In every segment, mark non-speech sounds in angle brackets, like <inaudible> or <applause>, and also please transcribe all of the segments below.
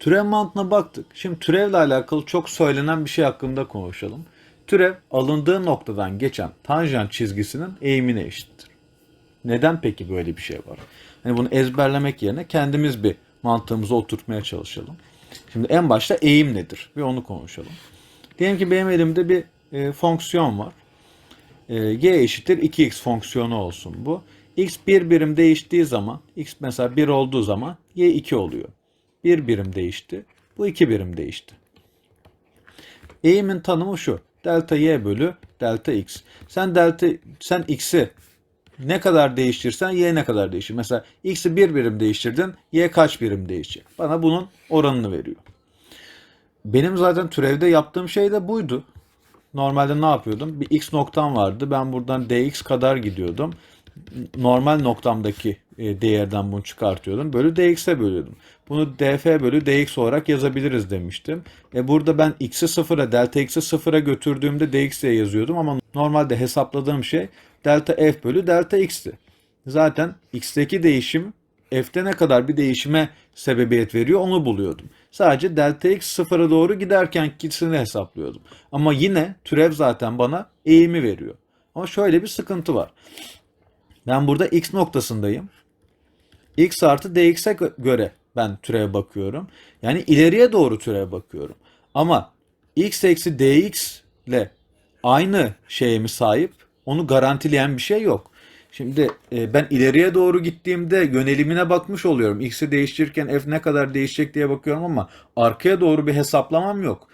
Türev mantığına baktık. Şimdi türevle alakalı çok söylenen bir şey hakkında konuşalım. Türev alındığı noktadan geçen tanjant çizgisinin eğimine eşittir. Neden peki böyle bir şey var? Hani bunu ezberlemek yerine kendimiz bir mantığımızı oturtmaya çalışalım. Şimdi en başta eğim nedir? Bir onu konuşalım. Diyelim ki benim elimde bir e, fonksiyon var. E, y eşittir 2x fonksiyonu olsun bu. x bir birim değiştiği zaman, x mesela 1 olduğu zaman y 2 oluyor. Bir birim değişti. Bu iki birim değişti. Eğimin tanımı şu. Delta y bölü delta x. Sen delta sen x'i ne kadar değiştirsen y ne kadar değişir. Mesela x'i bir birim değiştirdin, y kaç birim değişecek? Bana bunun oranını veriyor. Benim zaten türevde yaptığım şey de buydu. Normalde ne yapıyordum? Bir x noktam vardı. Ben buradan dx kadar gidiyordum. Normal noktamdaki e, değerden bunu çıkartıyordum. Bölü dx'e bölüyordum. Bunu df bölü dx olarak yazabiliriz demiştim. E burada ben x'i sıfıra, delta x'i sıfıra götürdüğümde dx diye yazıyordum ama normalde hesapladığım şey delta f bölü delta x'ti. Zaten x'teki değişim f'te ne kadar bir değişime sebebiyet veriyor onu buluyordum. Sadece delta x sıfıra doğru giderken ikisini hesaplıyordum. Ama yine türev zaten bana eğimi veriyor. Ama şöyle bir sıkıntı var. Ben burada x noktasındayım. x artı dx'e gö- göre ben türeve bakıyorum. Yani ileriye doğru türeve bakıyorum. Ama x eksi dx ile aynı şeye mi sahip? Onu garantileyen bir şey yok. Şimdi e, ben ileriye doğru gittiğimde yönelimine bakmış oluyorum. X'i değiştirirken f ne kadar değişecek diye bakıyorum ama arkaya doğru bir hesaplamam yok.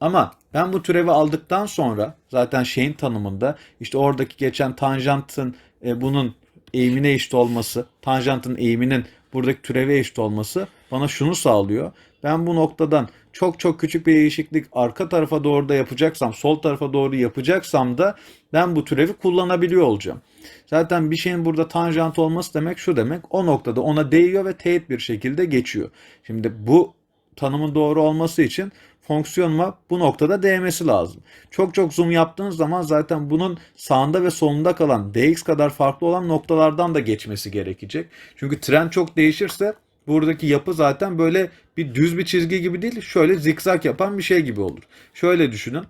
Ama ben bu türevi aldıktan sonra zaten şeyin tanımında işte oradaki geçen tanjantın e, bunun eğimine eşit olması, tanjantın eğiminin buradaki türeve eşit olması bana şunu sağlıyor. Ben bu noktadan çok çok küçük bir değişiklik arka tarafa doğru da yapacaksam, sol tarafa doğru yapacaksam da ben bu türevi kullanabiliyor olacağım. Zaten bir şeyin burada tanjant olması demek şu demek. O noktada ona değiyor ve teğet bir şekilde geçiyor. Şimdi bu tanımın doğru olması için fonksiyonuma bu noktada değmesi lazım. Çok çok zoom yaptığınız zaman zaten bunun sağında ve solunda kalan dx kadar farklı olan noktalardan da geçmesi gerekecek. Çünkü tren çok değişirse buradaki yapı zaten böyle bir düz bir çizgi gibi değil, şöyle zikzak yapan bir şey gibi olur. Şöyle düşünün.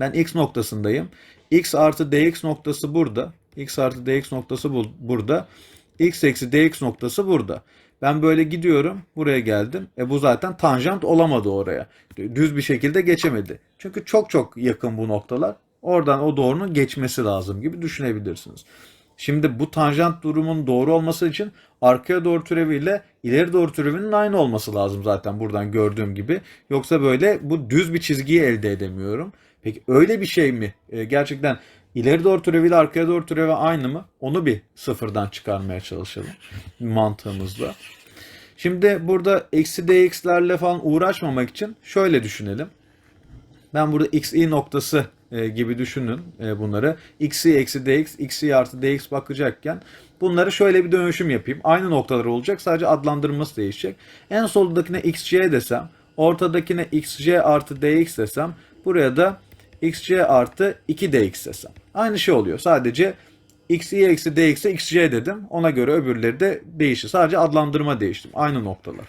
Ben x noktasındayım. x artı dx noktası burada. x artı dx noktası bu- burada. x eksi dx noktası burada. Ben böyle gidiyorum. Buraya geldim. E bu zaten tanjant olamadı oraya. Düz bir şekilde geçemedi. Çünkü çok çok yakın bu noktalar. Oradan o doğrunun geçmesi lazım gibi düşünebilirsiniz. Şimdi bu tanjant durumun doğru olması için arkaya doğru türeviyle ileri doğru türevinin aynı olması lazım zaten buradan gördüğüm gibi. Yoksa böyle bu düz bir çizgiyi elde edemiyorum. Peki öyle bir şey mi? E, gerçekten ileri doğru türeviyle arkaya doğru türevi aynı mı? Onu bir sıfırdan çıkarmaya çalışalım <laughs> mantığımızla. Şimdi burada eksi dx'lerle falan uğraşmamak için şöyle düşünelim. Ben burada xi noktası e, gibi düşünün e, bunları. xi eksi dx, xi artı dx bakacakken bunları şöyle bir dönüşüm yapayım. Aynı noktalar olacak sadece adlandırması değişecek. En soldakine xc desem, ortadakine xc artı dx desem, buraya da xc artı 2dx desem. Aynı şey oluyor. Sadece xi eksi dx'e xc dedim. Ona göre öbürleri de değişir. Sadece adlandırma değiştim. Aynı noktalar.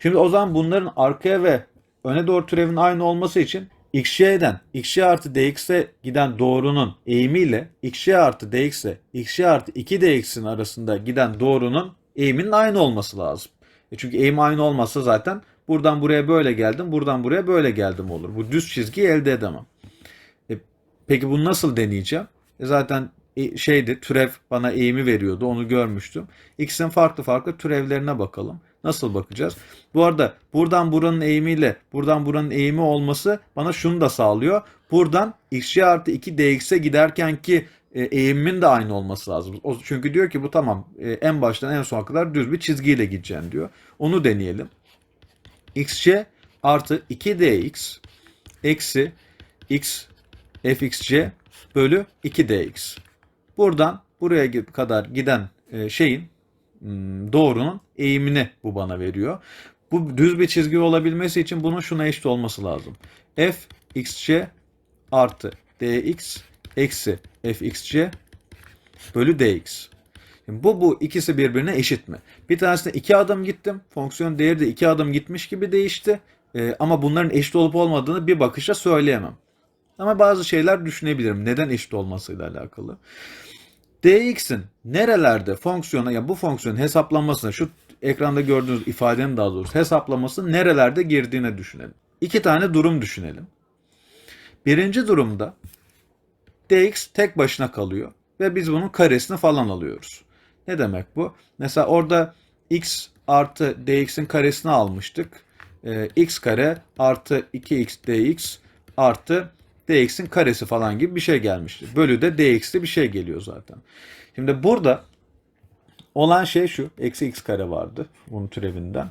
Şimdi o zaman bunların arkaya ve öne doğru türevin aynı olması için xy'den xy artı dx'e giden doğrunun eğimiyle xy artı dx'e xy artı 2dx'in arasında giden doğrunun eğiminin aynı olması lazım. E çünkü eğim aynı olmazsa zaten buradan buraya böyle geldim, buradan buraya böyle geldim olur. Bu düz çizgiyi elde edemem. E, peki bunu nasıl deneyeceğim? E zaten e, şeydi türev bana eğimi veriyordu onu görmüştüm. X'in farklı farklı türevlerine bakalım. Nasıl bakacağız? Bu arada buradan buranın eğimiyle buradan buranın eğimi olması bana şunu da sağlıyor. Buradan xy artı 2 dx'e giderken ki e, eğimimin de aynı olması lazım. Çünkü diyor ki bu tamam e, en baştan en sona kadar düz bir çizgiyle gideceksin diyor. Onu deneyelim. Xy artı 2dx eksi x fxc bölü 2dx. Buradan buraya kadar giden e, şeyin hmm, doğrunun eğimini bu bana veriyor. Bu düz bir çizgi olabilmesi için bunun şuna eşit olması lazım. f xc artı dx eksi f xc bölü dx. Şimdi bu bu ikisi birbirine eşit mi? Bir tanesine iki adım gittim. Fonksiyon değeri de iki adım gitmiş gibi değişti. Ee, ama bunların eşit olup olmadığını bir bakışla söyleyemem. Ama bazı şeyler düşünebilirim. Neden eşit olmasıyla alakalı. dx'in nerelerde fonksiyona ya bu fonksiyonun hesaplanmasına şu ekranda gördüğünüz ifadenin daha doğrusu hesaplaması nerelerde girdiğine düşünelim. İki tane durum düşünelim. Birinci durumda dx tek başına kalıyor ve biz bunun karesini falan alıyoruz. Ne demek bu? Mesela orada x artı dx'in karesini almıştık. Ee, x kare artı 2x dx artı dx'in karesi falan gibi bir şey gelmişti. Bölü de dx'li bir şey geliyor zaten. Şimdi burada olan şey şu. Eksi x kare vardı bunun türevinden.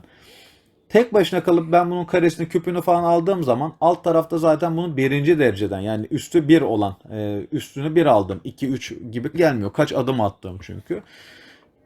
Tek başına kalıp ben bunun karesini küpünü falan aldığım zaman alt tarafta zaten bunun birinci dereceden yani üstü 1 olan e, üstünü 1 aldım. 2 3 gibi gelmiyor. Kaç adım attım çünkü.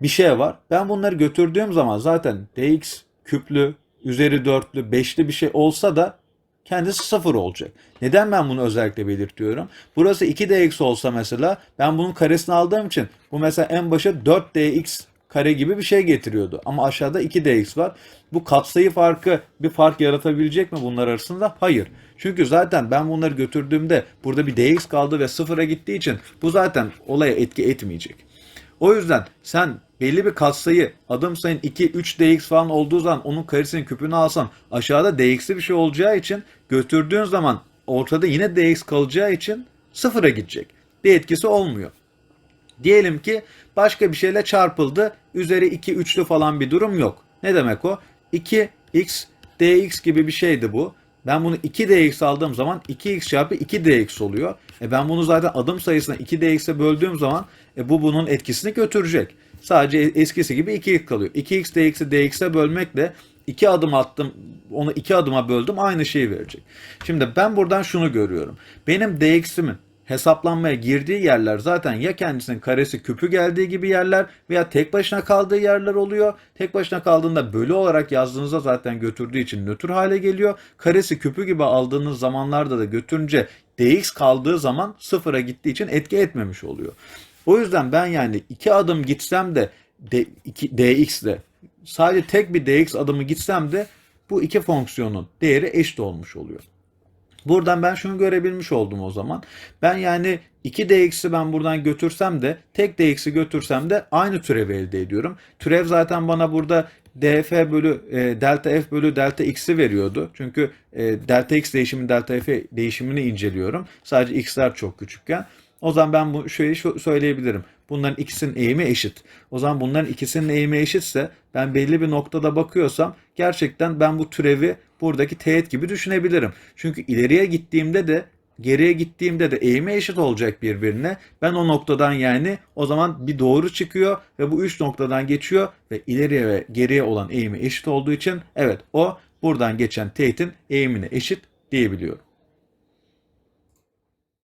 Bir şey var. Ben bunları götürdüğüm zaman zaten dx küplü, üzeri dörtlü, beşli bir şey olsa da kendisi sıfır olacak. Neden ben bunu özellikle belirtiyorum? Burası 2dx olsa mesela ben bunun karesini aldığım için bu mesela en başa 4dx kare gibi bir şey getiriyordu. Ama aşağıda 2dx var. Bu katsayı farkı bir fark yaratabilecek mi bunlar arasında? Hayır. Çünkü zaten ben bunları götürdüğümde burada bir dx kaldı ve sıfıra gittiği için bu zaten olaya etki etmeyecek. O yüzden sen belli bir katsayı adım sayın 2 3 dx falan olduğu zaman onun karesinin küpünü alsan aşağıda dx'li bir şey olacağı için götürdüğün zaman ortada yine dx kalacağı için sıfıra gidecek. Bir etkisi olmuyor. Diyelim ki başka bir şeyle çarpıldı. Üzeri 2 3'lü falan bir durum yok. Ne demek o? 2x dx gibi bir şeydi bu. Ben bunu 2dx aldığım zaman 2x çarpı 2dx oluyor. E ben bunu zaten adım sayısına 2dx'e böldüğüm zaman e bu bunun etkisini götürecek. Sadece eskisi gibi 2x kalıyor. 2x dx'i dx'e bölmekle 2 adım attım onu 2 adıma böldüm aynı şeyi verecek. Şimdi ben buradan şunu görüyorum. Benim dx'imin hesaplanmaya girdiği yerler zaten ya kendisinin karesi küpü geldiği gibi yerler veya tek başına kaldığı yerler oluyor. Tek başına kaldığında bölü olarak yazdığınızda zaten götürdüğü için nötr hale geliyor. Karesi küpü gibi aldığınız zamanlarda da götürünce dx kaldığı zaman sıfıra gittiği için etki etmemiş oluyor. O yüzden ben yani iki adım gitsem de d, iki, dx ile sadece tek bir dx adımı gitsem de bu iki fonksiyonun değeri eşit olmuş oluyor. Buradan ben şunu görebilmiş oldum o zaman. Ben yani 2dx'i ben buradan götürsem de tek dx'i götürsem de aynı türevi elde ediyorum. Türev zaten bana burada df bölü e, delta f bölü delta x'i veriyordu. Çünkü e, delta x değişimi delta f değişimini inceliyorum. Sadece x'ler çok küçükken. O zaman ben bu şöyle söyleyebilirim. Bunların ikisinin eğimi eşit. O zaman bunların ikisinin eğimi eşitse ben belli bir noktada bakıyorsam gerçekten ben bu türevi buradaki teğet gibi düşünebilirim. Çünkü ileriye gittiğimde de geriye gittiğimde de eğimi eşit olacak birbirine. Ben o noktadan yani o zaman bir doğru çıkıyor ve bu üç noktadan geçiyor ve ileriye ve geriye olan eğimi eşit olduğu için evet o buradan geçen teğetin eğimine eşit diyebiliyorum.